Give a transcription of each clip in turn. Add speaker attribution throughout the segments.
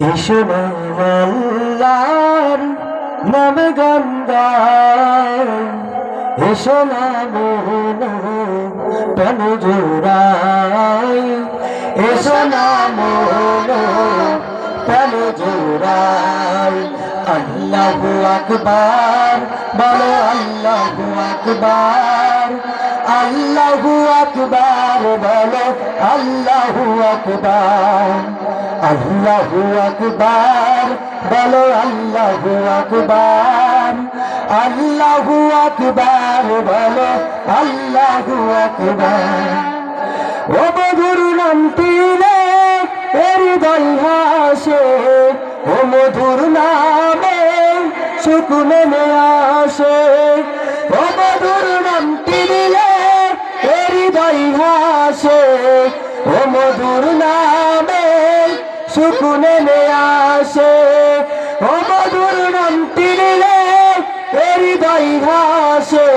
Speaker 1: এসো না আল্লাহর নামে গঙ্গায় এসো না মোহন প্রাণ জোড়াই এসো না প্রাণ জোড়াই আল্লাহু আকবার, বলো আল্লাহু আকবার। আল্লাহু আকবার বলো, আল্লাহু আকবার আল্লাহু আকবার, বলো আল্লাহু আকবার আল্লাহু আকবার বলো, আল্লাহু আকবার। ও মধুর নামটি রে হৃদয় হাসে ও মধুর নামে সুকুনে আসে। ও মধুর নামটি রে মধুর নামে সুকুনে আসে। ও মধুর নামটি রে হৃদয় হাসে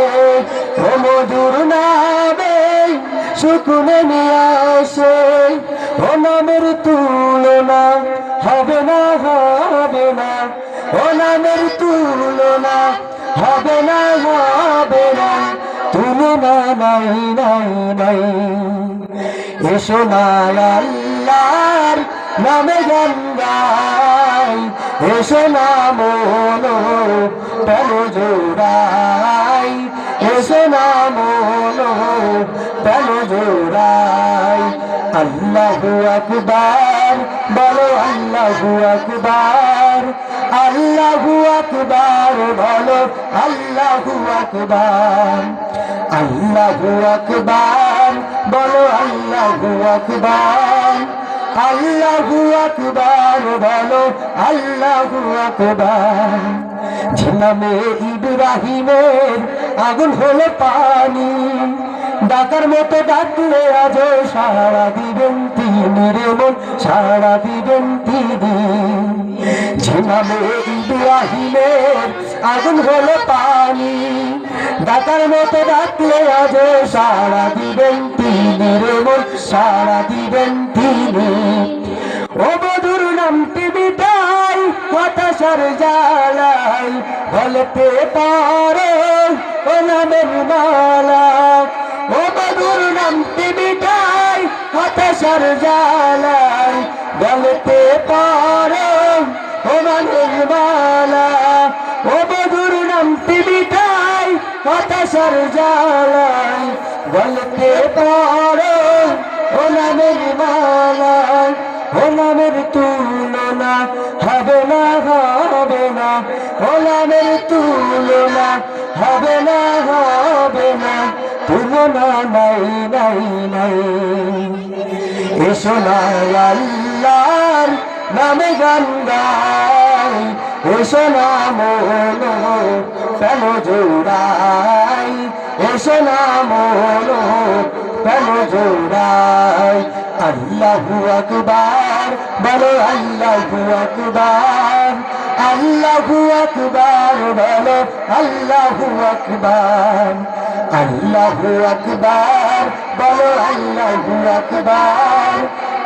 Speaker 1: ও মধুর নামে সুকুনে আসে। ও নামের তুলনা হবে না হবে না। ও নামের তুলনা হবে না হবে না। তুলনা নাই নাই নাই। না আল্লাহর নামে গঙ্গাই এসো না মন, প্রাণ জোড়াই না মন, প্রাণ জোড়াই আল্লাহু আকবার, বলো আল্লাহু আকবার আল্লাহু আকবার, বলো আল্লাহু আকবার। আল্লাহু আকবার। আকবার। আল্লাহু আকবার বলো, আল্লাহু আকবার। ইব্রাহিমের আগুন হলো পানি। ডাকার মতো ডাকলে আজ সারা দিবেন তিনি রে মন সারা দিবেন তিনি। ইব্রাহিমের আগুন হলো পানি। ডাকার মতো ডাকলে আজ সারা দিবেন তিনি রে সারা দিবেন তিনি ও মধুর নামটি মিটাই, হতাশার জ্বালাই, বলতে পারে ও নামের মালা। ও মধুর নামটি মিটাই, হতাশার জ্বালাই, বলতে পারে ও মালা ও মধুর নামটি বলতে পারে ও নামের মালা ও হবে না হবে না। ও নামের তুলনা হবে না হবে না। তুলনা নাই নাই নাই। এসো না আল্লাহর নামে গান গাই এসো না মন কেন জোড়াই এসো না মন কেন জোড়াই আল্লাহু আকবার, বলো আল্লাহু আকবার। আল্লাহু আকবার, বলো আল্লাহু আকবার। আল্লাহু আকবার, বলো আল্লাহু আকবার।